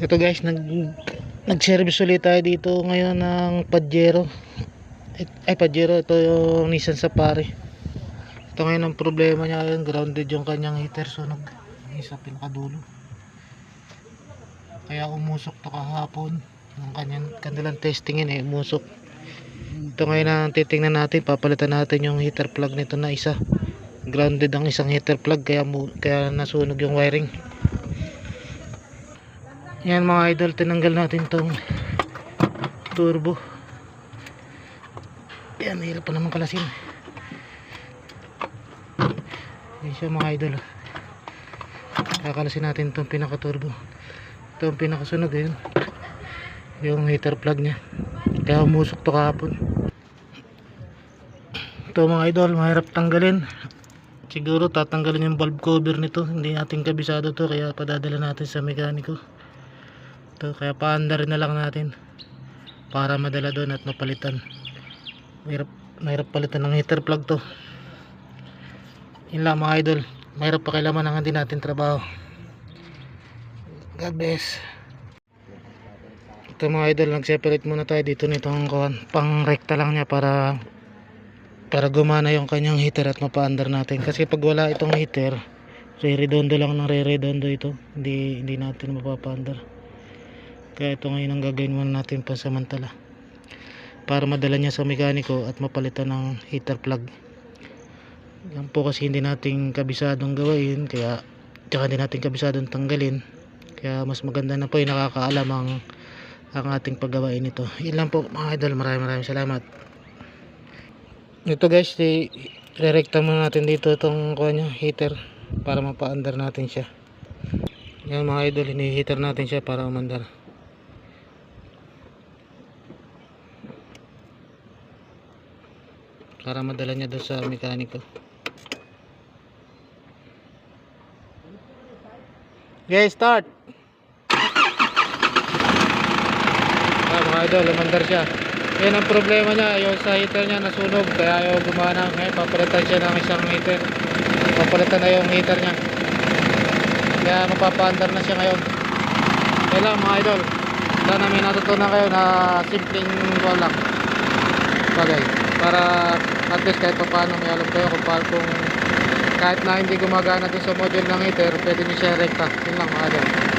Ito guys, nag nag-service ulit tayo dito ngayon ng Pajero. Ay, Pajero, ito yung Nissan Safari. Ito ngayon ang problema niya yun, grounded yung kanyang heater sunog. Isa pinakadulo. Kaya umusok to kahapon. Yung kanyang kanilang testingin eh, umusok. Ito ngayon ang titingnan natin, papalitan natin yung heater plug nito na isa. Grounded ang isang heater plug kaya kaya nasunog yung wiring. Yan mga idol, tinanggal natin tong turbo. Yan, hirap pa naman kalasin. Yan siya mga idol. Kakalasin natin tong pinaka turbo. Ito ang pinakasunog yun. Yung heater plug niya. Kaya umusok to kahapon. Ito mga idol, mahirap tanggalin. Siguro tatanggalin yung valve cover nito. Hindi natin kabisado to kaya padadala natin sa mekaniko. Ito, kaya paandarin na lang natin para madala doon at mapalitan. Mahirap, mahirap palitan ng heater plug to. Yun lang mga idol. Mahirap pakilaman ang hindi natin trabaho. God bless. Ito mga idol, nag-separate muna tayo dito nitong kuwan. Pang rekta lang niya para para gumana yung kanyang heater at mapaandar natin. Kasi pag wala itong heater, re-redondo lang ng re-redondo ito. Hindi, hindi natin mapapaandar. Kaya ito ngayon ang gagawin muna natin pansamantala. Para madala niya sa mekaniko at mapalitan ng heater plug. Yan po kasi hindi natin kabisadong gawain. Kaya, tsaka hindi natin kabisadong tanggalin. Kaya mas maganda na po yung nakakaalam ang, ang ating paggawain ito. Yun lang po mga idol. Maraming maraming salamat. Ito guys, di, re-recta muna natin dito itong kuha niya, heater para mapaandar natin siya. Yan mga idol, hini-heater natin siya para umandar. Para madala niya doon sa mekaniko. Okay, start! Ah, mga idol, umandar siya. Yan ang problema niya, yung sa heater niya nasunog, kaya ayaw gumana. Ngayon, papalitan siya ng isang heater. Papalitan na yung heater niya. Kaya mapapaandar na siya ngayon. Yan lang mga idol. Sana may natutunan kayo na simpleng wala bagay. Para at least kahit pa paano may alam kayo kung paano kung kahit na hindi gumagana din sa module ng heater, pwede nyo siya rekta. Yun lang mga.